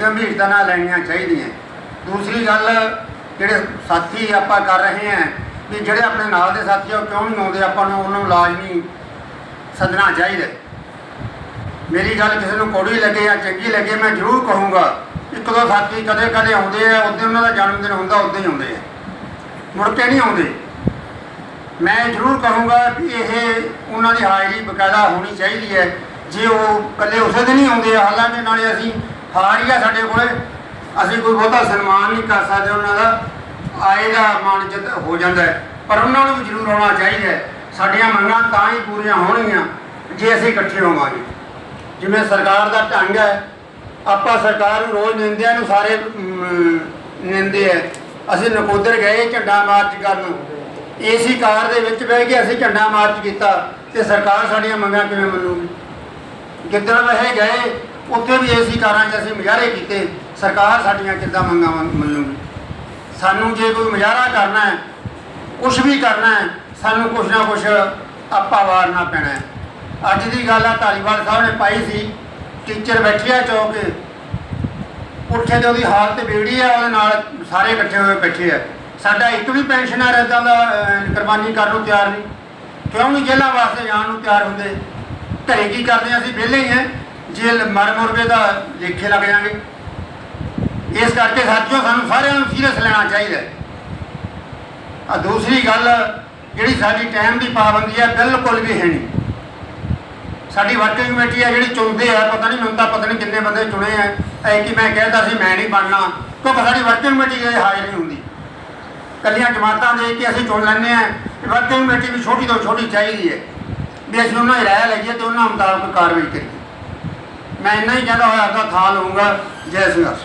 ਗੰਭੀਰਤਾ ਨਾਲ ਲੈਣੀਆਂ ਚਾਹੀਦੀਆਂ। ਦੂਸਰੀ ਗੱਲ, ਜਿਹੜੇ ਸਾਥੀ ਆਪਾਂ ਕਰ ਰਹੇ ਹਾਂ, ਵੀ ਜਿਹੜੇ ਆਪਣੇ ਨਾਲ ਦੇ ਸਾਥੀ ਆ, ਉਹ ਕਿਉਂ ਨਹੀਂ ਆਉਂਦੇ ਆਪਾਂ ਨੂੰ ਉਹਨਾਂ ਨੂੰ ਲਾਜ਼ਮੀ ਸੱਦਣਾ ਚਾਹੀਦਾ। ਮੇਰੀ ਗੱਲ ਕਿਸੇ ਨੂੰ ਕੋੜੀ ਲੱਗੇ ਜਾਂ ਚੰਗੀ ਲੱਗੇ, ਮੈਂ ਜ਼ਰੂਰ ਕਹੂੰਗਾ, ਇੱਕ ਦੋ ਸਾਥੀ ਕਦੇ ਕਦੇ ਆਉਂਦੇ ਆ ਉਦੋਂ ਉਹਨਾਂ ਦਾ ਜਨਮ ਦਿਨ ਹੁੰਦਾ ਉਦੋਂ ਹੀ ਆਉਂਦੇ ਆ। ਮੁੜ ਕੇ ਨਹੀਂ ਆਉਂਦੇ। ਮੈਂ ਜ਼ਰੂਰ ਕਹੂੰਗਾ ਕਿ ਇਹ ਉਹਨਾਂ ਦੀ ਹਾਜ਼ਰੀ ਬਕਾਇਦਾ ਹੋਣੀ ਚਾਹੀਦੀ ਹੈ। ਜੇ ਉਹ ਇਕੱਲੇ ਉਸੇ ਦਿਨ ਹੀ ਆਉਂਦੇ ਆ, ਹਾਲਾਂਕਿ ਨਾਲੇ ਅਸੀਂ ਹਾਰ ਹੀ ਆ ਸਾਡੇ ਕੋਲੇ। ਅਸੀਂ ਕੋਈ ਬਹੁਤਾ ਸਨਮਾਨ ਨਹੀਂ ਕਰ ਸਕਦੇ, ਉਹਨਾਂ ਦਾ ਆਏ ਦਾ ਮਾਣ ਜਿੱਤ ਹੋ ਜਾਂਦਾ ਪਰ ਉਹਨਾਂ ਨੂੰ ਵੀ ਜ਼ਰੂਰ ਆਉਣਾ ਚਾਹੀਦਾ ਸਾਡੀਆਂ ਮੰਗਾਂ ਤਾਂ ਹੀ ਪੂਰੀਆਂ ਹੋਣਗੀਆਂ, ਜੇ ਅਸੀਂ ਇਕੱਠੇ ਹੋਵਾਂਗੇ। ਜਿਵੇਂ ਸਰਕਾਰ ਦਾ ਢੰਗ ਹੈ, ਆਪਾਂ ਸਰਕਾਰ ਨੂੰ ਰੋਜ਼ ਨਿੰਦਿਆਂ ਨੂੰ ਸਾਰੇ ਨਿੰਦੇ ਹੈ। ਅਸੀਂ ਨਕੋਦਰ ਗਏ ਝੰਡਾ ਮਾਰਚ ਕਰਨ ਨੂੰ। ਏਸੀ ਕਾਰ ਦੇ ਵਿੱਚ ਬਹਿ ਕੇ ਅਸੀਂ ਝੰਡਾ ਮਾਰਚ ਕੀਤਾ ਤੇ ਸਰਕਾਰ ਸਾਡੀਆਂ ਮੰਗਾਂ ਕਿਵੇਂ ਮੰਨੂਗੀ? ਗਿੱਦੜ ਵਹਿ ਗਏ, ਉੱਥੇ ਵੀ ਏਸੀ ਕਾਰਾਂ 'ਚ ਅਸੀਂ ਮੁਜ਼ਾਹਰੇ ਕੀਤੇ, ਸਰਕਾਰ ਸਾਡੀਆਂ ਕਿੱਦਾਂ ਮੰਗਾਂ ਮੰਨ- ਮੰਨੂਗੀ? ਸਾਨੂੰ ਜੇ ਕੋਈ ਮੁਜ਼ਾਹਰਾ ਕਰਨਾ ਹੈ ਕੁਝ ਵੀ ਕਰਨਾ ਹੈ, ਸਾਨੂੰ ਕੁਝ ਨਾ ਕੁਝ ਆਪਾ ਵਾਰਨਾ ਪੈਣਾ ਹੈ। ਅੱਜ ਦੀ ਗੱਲ ਆ, ਧਾਲੀਵਾਲ ਸਾਹਿਬ ਨੇ ਪਾਈ ਸੀ, ਟੀਚਰ ਬੈਠੀ ਆ ਚੌਕ ਤੇ ਉੱਠੇ ਤੇ ਉਹਦੀ ਹਾਲਤ ਵਿਗੜੀ ਆ, ਉਹਦੇ ਨਾਲ ਸਾਰੇ ਇਕੱਠੇ ਹੋਏ ਬੈਠੇ ਆ। ਸਾਡਾ ਇੱਕ ਵੀ ਪੈਨਸ਼ਨਰ ਇਦਾਂ ਦਾ ਕੁਰਬਾਨੀ ਕਰਨ ਨੂੰ ਤਿਆਰ ਨਹੀਂ। ਕਿਉਂ ਨਹੀਂ ਜੇਲ੍ਹਾਂ ਵਾਸਤੇ ਜਾਣ ਨੂੰ ਤਿਆਰ ਹੁੰਦੇ? ਘਰੇ ਕੀ ਕਰਦੇ ਆ ਅਸੀਂ ਵਿਹਲੇ ਹੀ ਆ ਜੇ ਮਰ ਮੁਰਗੇ ਦਾ ਲੇਖੇ ਲੱਗ ਜਾਾਂਗੇ ਇਸ ਕਰਕੇ ਸਾਥੀਓ, ਸਾਨੂੰ ਸਾਰਿਆਂ ਨੂੰ ਸੀਰੀਅਸ ਲੈਣਾ ਚਾਹੀਦਾ ਆ ਦੂਸਰੀ ਗੱਲ, ਜਿਹੜੀ ਸਾਡੀ ਟਾਈਮ ਦੀ ਪਾਬੰਦੀ ਹੈ ਬਿਲਕੁਲ ਵੀ ਹੈ ਨਹੀਂ। ਸਾਡੀ ਵਰਕਿੰਗ ਕਮੇਟੀ ਹੈ ਜਿਹੜੀ ਚੁਣਦੇ ਆ, ਪਤਾ ਨਹੀਂ ਮੈਨੂੰ ਤਾਂ ਪਤਾ ਨਹੀਂ ਕਿੰਨੇ ਬੰਦੇ ਚੁਣੇ ਆ। ਐ ਕਿ ਮੈਂ ਕਹਿੰਦਾ ਸੀ, ਮੈਂ ਨਹੀਂ ਬਣਨਾ। ਕਿਉਂਕਿ ਸਾਡੀ ਵਰਕਿੰਗ ਕਮੇਟੀ ਦੇ ਹਾਜ਼ਰ ਨਹੀਂ ਹੁੰਦੀ। ਕੱਲੀਆਂ ਜਮਾਤਾਂ ਦੇ ਕੇ ਅਸੀਂ ਚੁਣ ਲੈਂਦੇ ਆ। ਵਰਕਿੰਗ ਕਮੇਟੀ ਵੀ ਛੋਟੀ ਤੋਂ ਛੋਟੀ ਚਾਹੀਦੀ ਹੈ। ਵੀ ਅਸੀਂ ਉਹਨਾਂ ਦੀ ਰਾਇ ਲਈਏ ਤੇ ਉਹਨਾਂ ਮੁਤਾਬਕ ਕਾਰਵਾਈ ਕਰੀਏ। ਮੈਂ ਇੰਨਾ ਹੀ ਕਹਿੰਦਾ ਹੋਇਆ ਆਪਦਾ ਥਾਂ ਲਊਂਗਾ। ਜੈ ਸੰਘਰਸ਼